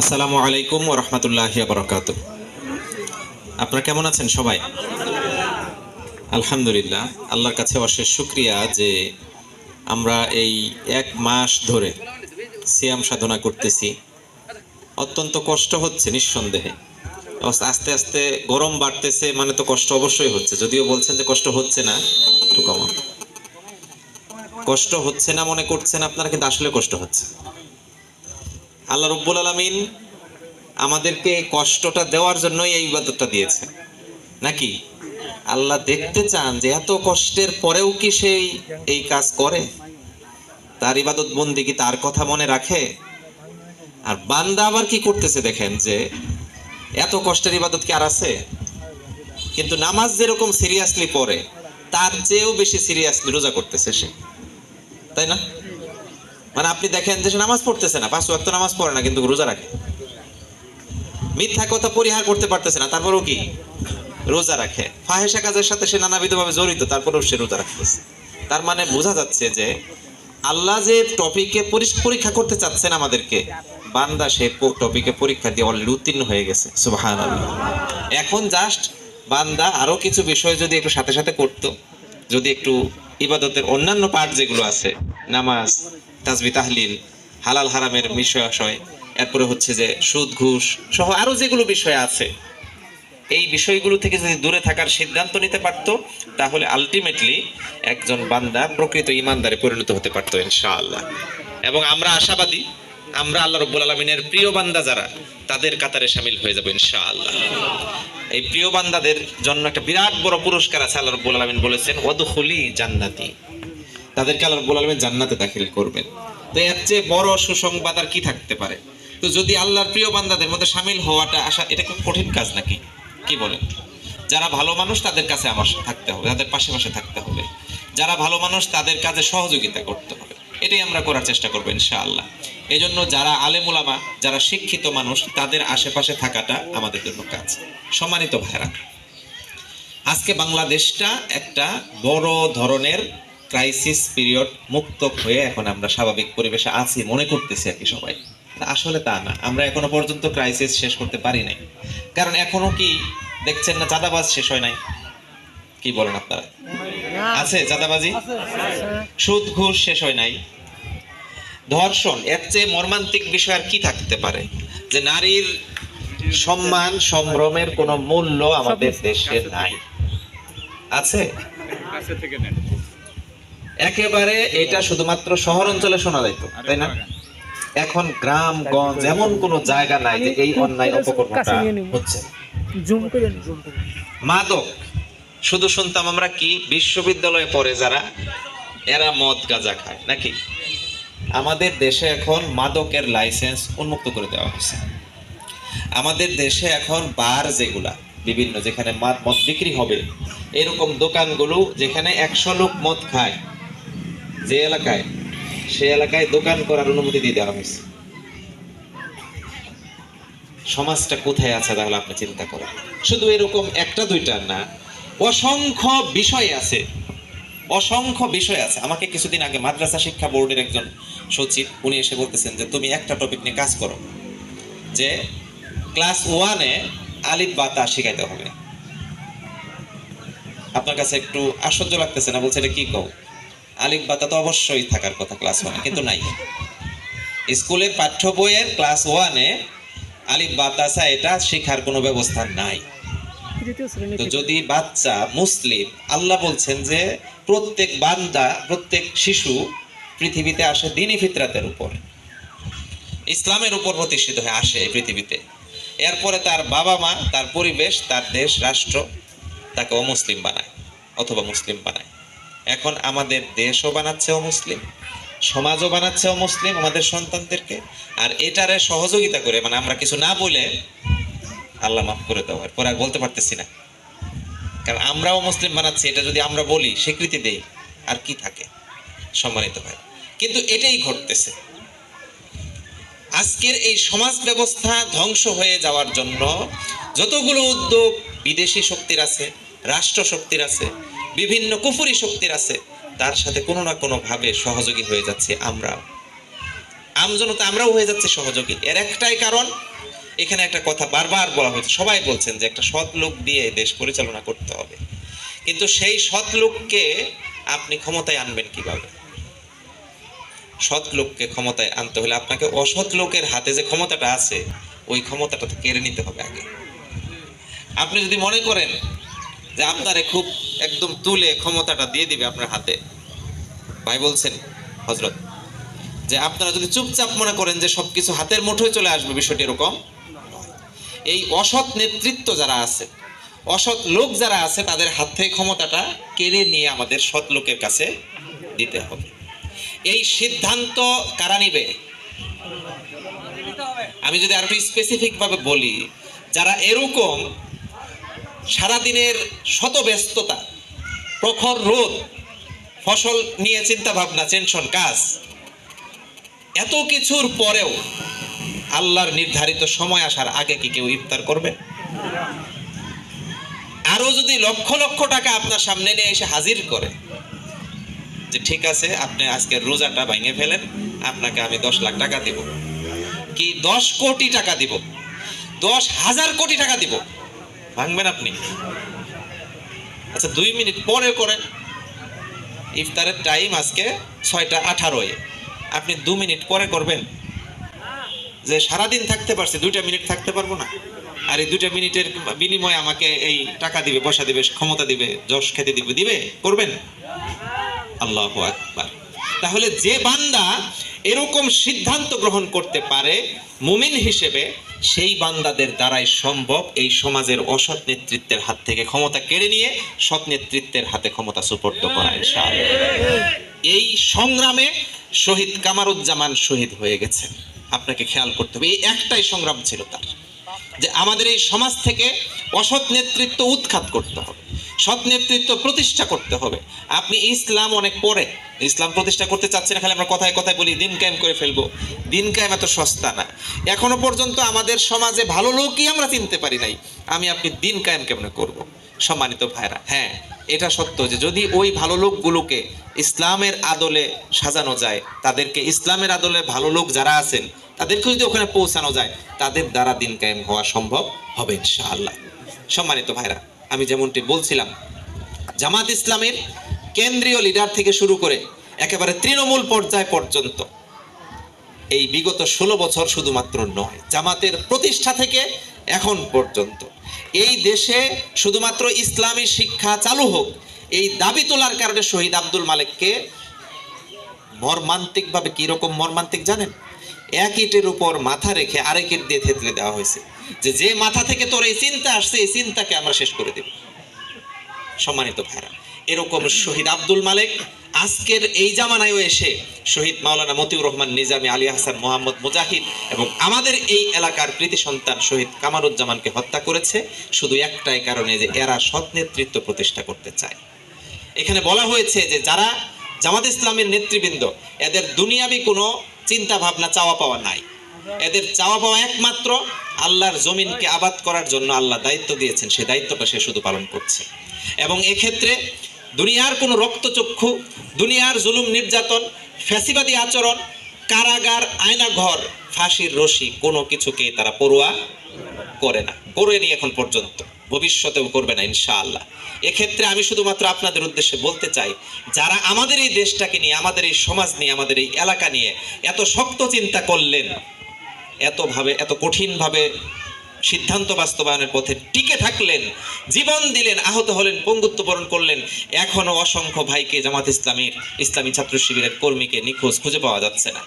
আসসালামু আলাইকুম ও রহমতুল্লাহ বরকাত আপনারা কেমন আছেন সবাই? আলহামদুলিল্লাহ, আল্লাহর কাছে অশেষ শুক্রিয়া যে আমরা এই এক মাস ধরে সিয়াম সাধনা করতেছি। অত্যন্ত কষ্ট হচ্ছে নিঃসন্দেহে। আস্তে আস্তে গরম বাড়তেছে মানে তো কষ্ট অবশ্যই হচ্ছে। যদিও বলছেন যে কষ্ট হচ্ছে না, একটু কষ্ট হচ্ছে না মনে করছেন আপনারা, কিন্তু আসলে কষ্ট হচ্ছে। আল্লাহ রব্বুল আলমিন আমাদেরকে কষ্টটা দেওয়ার জন্যই এই ইবাদতটা দিয়েছে। নাকি? আল্লাহ দেখতে চান যে এত কষ্টের পরেও কি সেই এই কাজ করে? তার ইবাদত বন্দি কি তার কথা মনে রাখে? আর বান্দা আবার কি করতেছে দেখেন যে, এত কষ্টের ইবাদত কি আর আছে? কিন্তু নামাজ যেরকম সিরিয়াসলি পড়ে, তার চেয়েও বেশি সিরিয়াসলি রোজা করতেছে সে। তাই না? মানে আপনি দেখেন যে নামাজ পড়তেছে না, পাঁচ ওয়াক্ত নামাজ পড়ে না, কিন্তু রোজা রাখে। মিথ্যা কথা পরিহার করতে পারতেছে না, তারপরেও কি? রোজা রাখে। ফাহেসা কাজের সাথে সে নানাবিধভাবে জড়িত, তারপরেও সে রোজা রাখতেছে। তার মানে বোঝা যাচ্ছে যে আল্লাহ যে টপিকে পরীক্ষা করতে চাচ্ছেন আমাদেরকে, বান্দা সে টপিকে পরীক্ষা দিয়ে অলরেডি উত্তীর্ণ হয়ে গেছে। সুবাহান এখন জাস্ট বান্দা আরও কিছু বিষয় যদি একটু সাথে সাথে করতো, যদি একটু ইবাদতের অন্যান্য পার্ট যেগুলো আছে, নামাজ তাজবি তাহলিল, হালাল হারামের বিষয় এরপরে হচ্ছে যে সুদ, ঘুষ সহ আরও যেগুলো বিষয় আছে। এই বিষয়গুলো থেকে যদি দূরে থাকার সিদ্ধান্ত নিতে পারতো, তাহলে আলটিমেটলি একজন বান্দা প্রকৃত ইমানদারে পরিণত হতে পারতো ইনশাআল্লাহ। এবং আমরা আশাবাদী, আমরা আল্লাহ রব্বুল আলমিনের প্রিয় বান্দা যারা, তাদের কাতারে সামিল হয়ে যাব ইনশাআল্লাহ। এই প্রিয় বান্দাদের জন্য একটা বিরাট বড় পুরস্কার আছে আল্লাহ রব্বুল আলমিন বলেছেন ওদখুলি জান্নাতি। তাদেরকে আল্লাহ রব্বুল আলমিন জান্নাতে দাখিল করবেন। তো এর চেয়ে বড় সুসংবাদ আর কি থাকতে পারে? তো যদি আল্লাহর প্রিয় বান্দাদের মধ্যে সামিল হওয়াটা আসা এটা খুব কঠিন কাজ নাকি? কি বলেন? যারা ভালো মানুষ তাদের কাছে আমার থাকতে হবে, তাদের পাশে পাশে থাকতে হবে। যারা ভালো মানুষ তাদের কাজে সহযোগিতা করতে হবে। এটাই আমরা করার চেষ্টা করব ইনশাআল্লাহ। এই জন্য যারা আলেমুলামা যারা শিক্ষিত মানুষ, তাদের আশেপাশে থাকাটা আমাদের জন্য কাজ। সম্মানিত ভাইরা আজকে বাংলাদেশটা একটা বড় ধরনের ক্রাইসিস পিরিয়ড মুক্ত হয়ে এখন আমরা স্বাভাবিক পরিবেশে আছি মনে করতেছি আর কি সবাই। আসলে তা না। আমরা এখনও পর্যন্ত ক্রাইসিস শেষ করতে পারি নাই। কারণ এখনও কি দেখছেন না চাঁদাবাজ শেষ হয় নাই? কি বলেন আপনারা? আছে চাঁদাবাজি? সুদ ঘুষ শেষ হয় নাই। ধর্ষণ এর চেয়ে মর্মান্তিক বিষয় আর কি থাকতে পারে? যে নারীর সম্মান সম্ভ্রমের কোনো মূল্য আমাদের দেশে নাই। আছে? একেবারে এটা শুধুমাত্র শহর অঞ্চলে শোনা যাইতো তাই না? এখন গ্রাম গঞ্জ এমন কোন জায়গা নাই যে এই অন্যায় অপকর্মটা হচ্ছে। মাদক শুধু শুনতাম আমরা কি বিশ্ববিদ্যালয়ে পড়ে যারা এরা মদ গাঁজা খায় নাকি? আমাদের দেশে এখন মাদকের লাইসেন্স উন্মুক্ত করে দেওয়া হয়েছে। আমাদের দেশে এখন বার যেগুলা বিভিন্ন যেখানে মদ মদ বিক্রি হবে এরকম দোকানগুলো যেখানে একশো লোক মদ খায় যে এলাকায়, সে এলাকায় দোকান করার অনুমতি দিয়ে দেওয়া হয়েছে সমাজটা কোথায় আছে তাহলে আপনি চিন্তা করেন। শুধু এরকম একটা, দুইটা না, অসংখ্য বিষয় আছে। অসংখ্য বিষয় আছে। আমাকে কিছুদিন আগে মাদ্রাসা শিক্ষা বোর্ডের একজন সচিব, উনি এসে বলতেছেন যে, তুমি একটা টপিক নিয়ে কাজ করো, যে ক্লাস ওয়ানে আলিফ বা তা শিখাইতে হবে। আপনার কাছে একটু আশ্চর্য লাগতেছে না? বলছে, এটা কি কও? আলিফ বাতা তো অবশ্যই থাকার কথা ক্লাস ওয়ানে কিন্তু নাই। স্কুলের পাঠ্য বইয়ের ক্লাস ওয়ানে আলিফ বাতাসা এটা শেখার কোনো ব্যবস্থা নাই। তো যদি বাচ্চা মুসলিম আল্লাহ বলছেন যে প্রত্যেক বান্দা প্রত্যেক শিশু পৃথিবীতে আসে দিনই ফিতরাতের উপর। ইসলামের উপর প্রতিষ্ঠিত হয়ে আসে এই পৃথিবীতে। এরপরে তার বাবা মা তার পরিবেশ তার দেশ রাষ্ট্র তাকে অমুসলিম বানায় অথবা মুসলিম বানায়। এখন আমাদের দেশও বানাচ্ছে অমুসলিম সমাজও বানাচ্ছে অমুসলিম আমাদের সন্তানদেরকে, আর এটারে সহযোগিতা করে মানে আমরা কিছু না বলে আল্লাহ মাফ করে দাও, এরপর আর বলতে পারতেছি না। কারণ আমরাও মুসলিম বানাচ্ছি, এটা যদি আমরা বলি, স্বীকৃতি দেই, আর কি থাকে? সম্মানিত ভাই। কিন্তু এটাই ঘটতেছে। আজকের এই সমাজ ব্যবস্থা ধ্বংস হয়ে যাওয়ার জন্য যতগুলো উদ্যোগ বিদেশি শক্তির আছে রাষ্ট্র শক্তির আছে বিভিন্ন কুফুরি শক্তির আছে, তার সাথে কোনো না কোনো ভাবে সহযোগী হয়ে যাচ্ছে আমরা আমজনতা আমরাও হয়ে যাচ্ছে সহযোগী। এর একটাই কারণ, এখানে একটা কথা বারবার বলা হয়েছে, সবাই বলছেন যে একটা সৎ লোক দিয়ে দেশ পরিচালনা করতে হবে। কিন্তু সেই সৎ লোককে আপনি ক্ষমতায় আনবেন কীভাবে? সৎ লোককে ক্ষমতায় আনতে হলে আপনাকে অসৎ লোকের হাতে যে ক্ষমতাটা আছে, ওই ক্ষমতাটা তো কেড়ে নিতে হবে আগে। আপনি যদি মনে করেন যে আপনারে খুব একদম তুলে ক্ষমতাটা দিয়ে দিবে আপনার হাতে। ভাই বলছেন হজরত যে আপনারা যদি চুপচাপ মনে করেন যে সবকিছু হাতের মুঠোয় চলে আসবে বিষয়টি এরকম, এই অসৎ নেতৃত্ব যারা আছে, অসৎ লোক যারা আছে, তাদের হাত থেকে ক্ষমতাটা কেড়ে নিয়ে আমাদের সৎ লোকের কাছে দিতে হবে। এই সিদ্ধান্ত কারা নিবে? আমি যদি আরও স্পেসিফিক ভাবে বলি, যারা এরকম সারাদিনের শত ব্যস্ততা প্রখর রোদ, ফসল নিয়ে চিন্তা ভাবনা টেনশন কাজ, এত কিছুর পরেও আল্লাহর নির্ধারিত সময় আসার আগে কি কেউ ইফতার করবে? আরও যদি লক্ষ লক্ষ টাকা আপনার সামনে নিয়ে এসে হাজির করে, যে ঠিক আছে, আপনি আজকে রোজাটা ভেঙে ফেলেন, আপনাকে আমি দশ লাখ টাকা দিব। কি দশ কোটি টাকা দিব? দশ হাজার কোটি টাকা দিব। ভাঙবেন আপনি? আচ্ছা দুই মিনিট পরে করেন। ইফতারের টাইম আজকে ছয়টা আঠারোয়। আপনি দু মিনিট পরে করবেন। যে সারাদিন থাকতে পারছি, দুইটা মিনিট থাকতে পারব না। আর এই দুইটা মিনিটের বিনিময়ে আমাকে এই টাকা দিবে, পয়সা দিবে, ক্ষমতা দিবে, যশ খেতে দিবে দিবে, করবেন? আল্লাহ আকবার। তাহলে যে বান্দা এরকম সিদ্ধান্ত গ্রহণ করতে পারে মুমিন হিসেবে সেই বান্দাদের দ্বারাই সম্ভব এই সমাজের অসৎ নেতৃত্বের হাত থেকে ক্ষমতা কেড়ে নিয়ে সৎ নেতৃত্বের হাতে ক্ষমতা সুপর্দ করা এই সংগ্রামে শহীদ কামারুজ্জামান শহীদ হয়ে গেছেন। আপনাকে খেয়াল করতে হবে, এই একটাই সংগ্রাম ছিল তার, যে আমাদের এই সমাজ থেকে অসৎ নেতৃত্ব উৎখাত করতে হবে। সৎ নেতৃত্ব প্রতিষ্ঠা করতে হবে। আপনি ইসলাম অনেক পরে। ইসলাম প্রতিষ্ঠা করতে চাচ্ছেন খালি আমরা কথায় কথায় বলি, দিন কায়েম করে ফেলব। দিন কায়েম এত সস্তা না। এখনও পর্যন্ত আমাদের সমাজে ভালো লোকই আমরা চিনতে পারি নাই। আমি আপনি দিন কায়েম কেমনে করব? সম্মানিত ভাইরা হ্যাঁ এটা সত্য যে যদি ওই ভালো লোকগুলোকে ইসলামের আদলে সাজানো যায়, তাদেরকে ইসলামের আদলে ভালো লোক যারা আছেন, তাদেরকে যদি ওখানে পৌঁছানো যায়, তাদের দ্বারা দিন কায়েম হওয়া সম্ভব হবে ইনশাআল্লাহ। সম্মানিত ভাইরা আমি যেমনটি বলছিলাম, জামাত ইসলামের কেন্দ্রীয় লিডার থেকে শুরু করে একেবারে তৃণমূল পর্যায় পর্যন্ত এই বিগত ষোলো বছর শুধুমাত্র নয়, জামাতের প্রতিষ্ঠা থেকে এখন পর্যন্ত। এই দেশে শুধুমাত্র ইসলামী শিক্ষা চালু হোক, এই দাবি তোলার কারণে শহীদ আব্দুল মালিককে মর্মান্তিকভাবে কীরকম মর্মান্তিক জানেন? এক ইটের উপর মাথা রেখে আরেক ইট দিয়ে থেতলে দেওয়া হয়েছে। যে যে মাথা থেকে তোর এই চিন্তা আসছে, এই চিন্তাকে আমরা শেষ করে দেব। সম্মানিত ভাইরা এরকম শহীদ আব্দুল মালিক আজকের এই জামানায়ও এসে শহীদ মাওলানা মতিউর রহমান নিজামী আলী হাসান মোহাম্মদ মুজাহিদ এবং আমাদের এই এলাকার কৃতি সন্তান শহীদ কামারুজ্জামানকে হত্যা করেছে, শুধু একটাই কারণে যে এরা সৎ নেতৃত্ব প্রতিষ্ঠা করতে চায়। এখানে বলা হয়েছে যে যারা জামাত ইসলামের নেতৃবৃন্দ, এদের দুনিয়াবি কোনো চিন্তা ভাবনা চাওয়া পাওয়া নাই। এদের চাওয়া পাওয়া একমাত্র আল্লাহর জমিনকে আবাদ করার জন্য আল্লাহ দায়িত্ব দিয়েছেন সেই দায়িত্বটা সে শুধু পালন করছে। এবং এক্ষেত্রে দুনিয়ার কোনো রক্তচক্ষু, দুনিয়ার জুলুম নির্যাতন, ফ্যাসিবাদী আচরণ, কারাগার, আয়নাঘর, ফাঁসির রশি কোনো কিছুকে তারা পড়ুয়া করে না করেনি এখন পর্যন্ত। ভবিষ্যতেও করবে না, ইনশাআল্লাহ। এক্ষেত্রে আমি শুধুমাত্র আপনাদের উদ্দেশ্যে বলতে চাই, যারা আমাদের এই দেশটাকে নিয়ে, আমাদের এই সমাজ নিয়ে, আমাদের এই এলাকা নিয়ে এত শক্ত চিন্তা করলেন এতভাবে, এত কঠিনভাবে সিদ্ধান্ত বাস্তবায়নের পথে টিকে থাকলেন, জীবন দিলেন, আহত হলেন পঙ্গুত্ব বরণ করলেন, এখনও অসংখ্য ভাইকে জামাত ইসলামীর ইসলামী ছাত্র শিবিরের কর্মীকে নিখোঁজ খুঁজে পাওয়া যাচ্ছে না।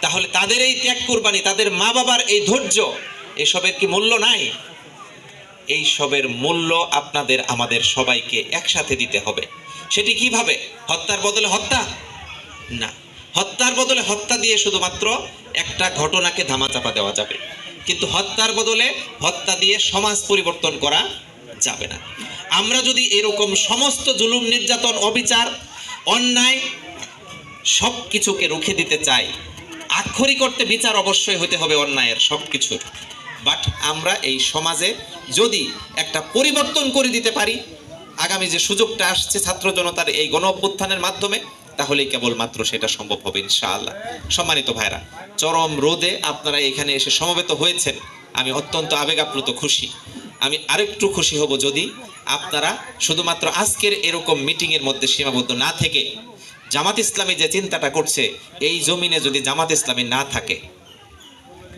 তাহলে তাদের এই ত্যাগ কোরবানি, তাদের মা বাবার এই ধৈর্য, এসবের কি মূল্য নাই? এই সবের মূল্য আপনাদের, আমাদের সবাইকে একসাথে দিতে হবে। সেটি কীভাবে? হত্যার বদলে হত্যা? না। হত্যার বদলে হত্যা দিয়ে শুধুমাত্র একটা ঘটনাকে ধামাচাপা দেওয়া যাবে। কিন্তু হত্যার বদলে হত্যা দিয়ে সমাজ পরিবর্তন করা যাবে না। আমরা যদি এরকম সমস্ত জুলুম, নির্যাতন, অবিচার, অন্যায় সব কিছুকে রুখে দিতে চাই, আক্ষরিক করতে বিচার অবশ্যই হতে হবে অন্যায়ের সব কিছুর বাট আমরা এই সমাজে যদি একটা পরিবর্তন করে দিতে পারি, আগামী যে সুযোগটা আসছে ছাত্র জনতার এই গণ অভ্যুত্থানের মাধ্যমে তাহলেই কেবলমাত্র সেটা সম্ভব হবে, ইনশাআল্লাহ। সম্মানিত ভাইরা চরম রোদে আপনারা এখানে এসে সমবেত হয়েছেন। আমি অত্যন্ত আবেগ আপ্লুত খুশি। আমি আরেকটু খুশি হব যদি আপনারা শুধুমাত্র আজকের এরকম মিটিং এর মধ্যে সীমাবদ্ধ না থেকে জামাত ইসলামী যে চিন্তাটা করছে, এই জমিনে যদি জামাত ইসলামী না থাকে,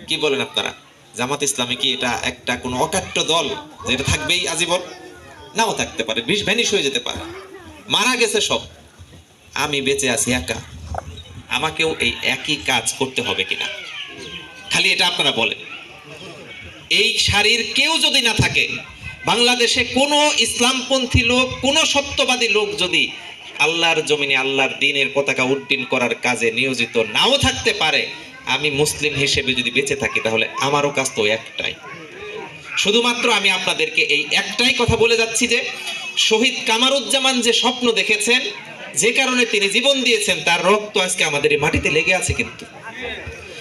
কি বলেন আপনারা? জামাত ইসলামী কি এটা একটা কোনো অকাট্য দল যেটা থাকবেই আজীবন? নাও থাকতে পারে, বিষ ভ্যানিশ হয়ে যেতে পারে। মারা গেছে সব। আমি বেঁচে আছি একা। আমাকেও এই একই কাজ করতে হবে কিনা? খালি এটা আপনারা বলেন। এই শাড়ির কেউ যদি না থাকে, বাংলাদেশে কোনো ইসলামপন্থী লোক, কোনো সত্যবাদী লোক যদি আল্লাহর জমিনে আল্লাহর দিনের পতাকা উড্ডীন করার কাজে নিয়োজিত নাও থাকতে পারে, আমি মুসলিম হিসেবে যদি বেঁচে থাকি, তাহলে আমারও কাজ তো একটাই। শুধুমাত্র আমি আপনাদেরকে এই একটাই কথা বলে যাচ্ছি যে, শহীদ কামারুজ্জামান যে স্বপ্ন দেখেছেন যে কারণে তিনি জীবন দিয়েছেন তার রক্ত আজকে আমাদের এই মাটিতে লেগে আছে কিন্তু।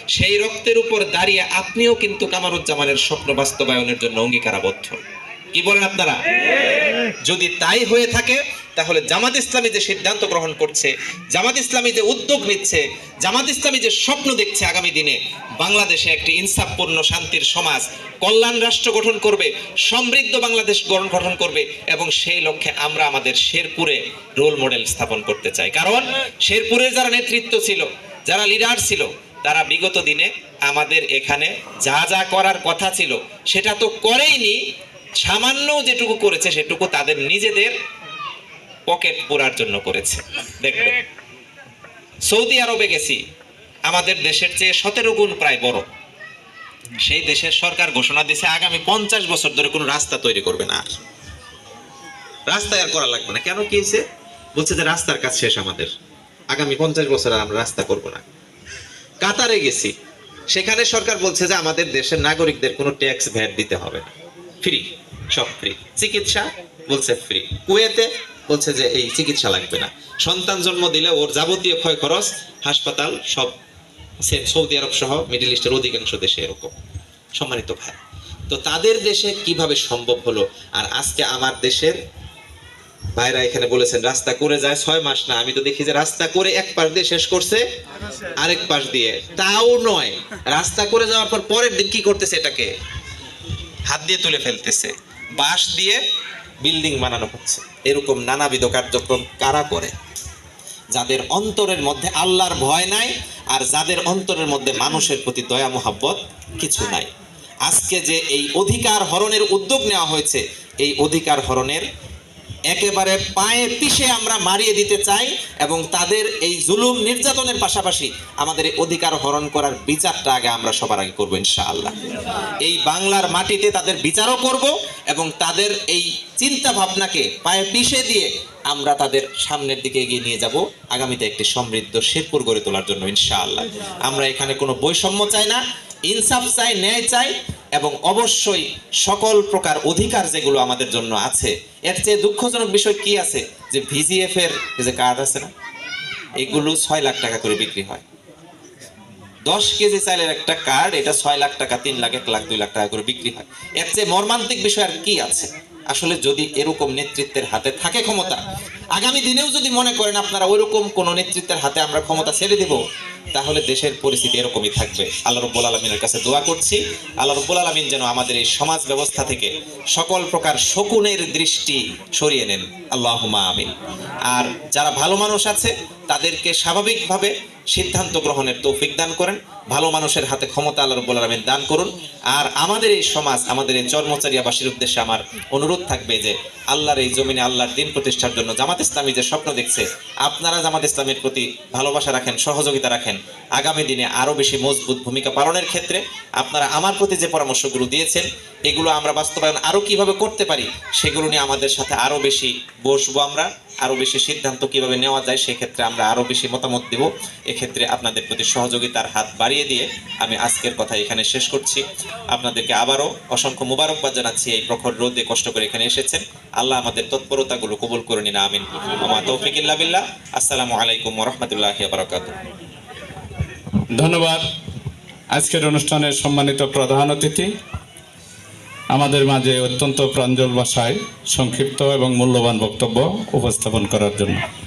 সেই রক্তের উপর দাঁড়িয়ে আপনিও কিন্তু কামারুজ্জামানের স্বপ্ন বাস্তবায়নের জন্য অঙ্গীকারাবদ্ধ। কি বলেন আপনারা? যদি তাই হয়ে থাকে তাহলে জামাত ইসলামী যে সিদ্ধান্ত গ্রহণ করছে, জামাত ইসলামী যে উদ্যোগ নিচ্ছে, জামাত ইসলামী যে স্বপ্ন দেখছে আগামী দিনে, বাংলাদেশে একটি ইনসাফপূর্ণ শান্তির সমাজ, কল্যাণ রাষ্ট্র গঠন করবে, সমৃদ্ধ বাংলাদেশ গঠন গঠন করবে, এবং সেই লক্ষ্যে আমরা আমাদের শেরপুরে রোল মডেল স্থাপন করতে চাই। কারণ শেরপুরের যারা নেতৃত্ব ছিল, যারা লিডার ছিল, তারা বিগত দিনে আমাদের এখানে যা যা করার কথা ছিল, সেটা তো করেইনি, সামান্য যেটুকু করেছে সেটুকু তাদের নিজেদের পকেট পোড়ার জন্য করেছে। দেখবে সৌদি আরবে গেছি আমাদের দেশের চেয়ে সতেরো গুণ প্রায় বড়। সেই দেশের সরকার ঘোষণা দিয়েছে আগামী পঞ্চাশ বছর ধরে কোনো রাস্তা তৈরি করবে না আর। রাস্তা আর করা লাগবে না। কেন কি হয়েছে? বলছে যে রাস্তার কাজ শেষ আমাদের। আগামী পঞ্চাশ বছর আর আমরা রাস্তা করব না। কাতারে গেছি। সেখানে সরকার বলছে যে আমাদের দেশের নাগরিকদের কোনো ট্যাক্স ভ্যাট দিতে হবে না। ফ্রি সব ফ্রি। চিকিৎসা বলছে ফ্রি। কুয়েতে বলছে যে এই চিকিৎসা লাগবে না। সন্তান জন্ম দিলে ওর যাবতীয় ক্ষয় খরচ, হাসপাতাল, সব সৌদি আরব সহ মিডল ইস্টের অধিকাংশ দেশে এরকম। সম্মানিত ভাই, তো তাদের দেশে কীভাবে সম্ভব হলো? আর আজকে আমার দেশের ভাইরা এখানে বলেছেন, রাস্তা করে যায় ছয় মাস না। আমি তো দেখি যে রাস্তা করে এক পাশ দিয়ে শেষ করছে, আরেক পাশ দিয়ে। তাও নয়, রাস্তা করে যাওয়ার পর পরের দিন কি করতেছে এটাকে? হাত দিয়ে তুলে ফেলতেছে। বাঁশ দিয়ে বিল্ডিং বানানো হচ্ছে। এরকম নানাবিধ কার্যক্রম কারা করে? যাদের অন্তরের মধ্যে আল্লাহর ভয় নাই আর যাদের অন্তরের মধ্যে মানুষের প্রতি দয়া, মোহাব্বত কিছু নাই। আজকে যে এই অধিকার হরণের উদ্যোগ নেওয়া হয়েছে, এই অধিকার হরণের একেবারে পায়ে পিষে আমরা মারিয়ে দিতে চাই এবং তাদের এই জুলুম নির্যাতনের পাশাপাশি আমাদের অধিকার হরণ করার বিচারটা আগে আমরা সবার আগে করব ইনশাআল্লাহ। এই বাংলার মাটিতে তাদের বিচারও করব এবং তাদের এই চিন্তা ভাবনাকে পায়ে পিষে দিয়ে আমরা তাদের সামনের দিকে এগিয়ে নিয়ে যাব আগামীতে একটি সমৃদ্ধ শেরপুর গড়ে তোলার জন্য ইনশাআল্লাহ। আমরা এখানে কোনো বৈষম্য চাই না। ইনসাফ চাই, ন্যায় চাই এবং অবশ্যই সকল প্রকার অধিকার যেগুলো আমাদের জন্য আছে, এর চেয়ে দুঃখজনক বিষয় কি আছে? যে ভিজিএফ এর যে কার্ড আছে না, এগুলো ছয় লাখ টাকা করে বিক্রি হয়। দশ কেজি চাইলের একটা কার্ড এটা ছয় লাখ টাকা, তিন লাখ, এক লাখ, দুই লাখ টাকা করে বিক্রি হয়। এর চেয়ে মর্মান্তিক বিষয় আর কি আছে? আসলে যদি এরকম নেতৃত্বের হাতে থাকে ক্ষমতা, আগামী দিনেও যদি মনে করেন আপনারা ওইরকম কোন নেতৃত্বের হাতে আমরা ক্ষমতা ছেড়ে দেব তাহলে দেশের পরিস্থিতি এরকমই থাকবে। আল্লাহ রব্বুল আলমিনের কাছে দোয়া করছি। আল্লাহ রব্বুল আলমিন যেন আমাদের এই সমাজ ব্যবস্থা থেকে সকল প্রকার শকুনের দৃষ্টি সরিয়ে নেন। আল্লাহ আমিন। আর যারা ভালো মানুষ আছে, তাদেরকে স্বাভাবিকভাবে সিদ্ধান্ত গ্রহণের তৌফিক দান করেন। ভালো মানুষের হাতে ক্ষমতা আল্লাহ রব্বুল আলমিন দান করুন। আর আমাদের এই সমাজ, আমাদের এই চর্মচারিয়াবাসীর উদ্দেশ্যে আমার অনুরোধ থাকবে যে, আল্লাহর এই জমিনে আল্লাহর দিন প্রতিষ্ঠার জন্য জামাত ইসলামী যে স্বপ্ন দেখছে, আপনারা জামাত ইসলামের প্রতি ভালোবাসা রাখেন, সহযোগিতা রাখেন। আগামী দিনে আরও বেশি মজবুত ভূমিকা পালনের ক্ষেত্রে আপনারা আমার প্রতি যে পরামর্শগুলো দিয়েছেন, এগুলো আমরা বাস্তবায়ন আরও কীভাবে করতে পারি, সেগুলো নিয়ে আমাদের সাথে আরও বেশি বসবো আমরা, আরও বেশি সিদ্ধান্ত কীভাবে নেওয়া যায়, সেক্ষেত্রে আমরা আরও বেশি মতামত দেব। এক্ষেত্রে আপনাদের প্রতি সহযোগিতার হাত বাড়িয়ে দিয়ে আমি আজকের কথা এখানে শেষ করছি। আপনাদেরকে আবারও অসংখ্য মুবারকবাদ জানাচ্ছি, এই প্রখর রোদে কষ্ট করে এখানে এসেছেন। আল্লাহ আমাদের তৎপরতাগুলো কবুল করে নিন, আমিন। আমা তৌফিক বিল্লাহ। আসসালামু আলাইকুম রহমতুল্লাহ বারাকাতুহ। ধন্যবাদ। আজকের অনুষ্ঠানের সম্মানিত প্রধান অতিথি, আমাদের মাঝে অত্যন্ত প্রাঞ্জল ভাষায় সংক্ষিপ্ত এবং মূল্যবান বক্তব্য উপস্থাপন করার জন্য।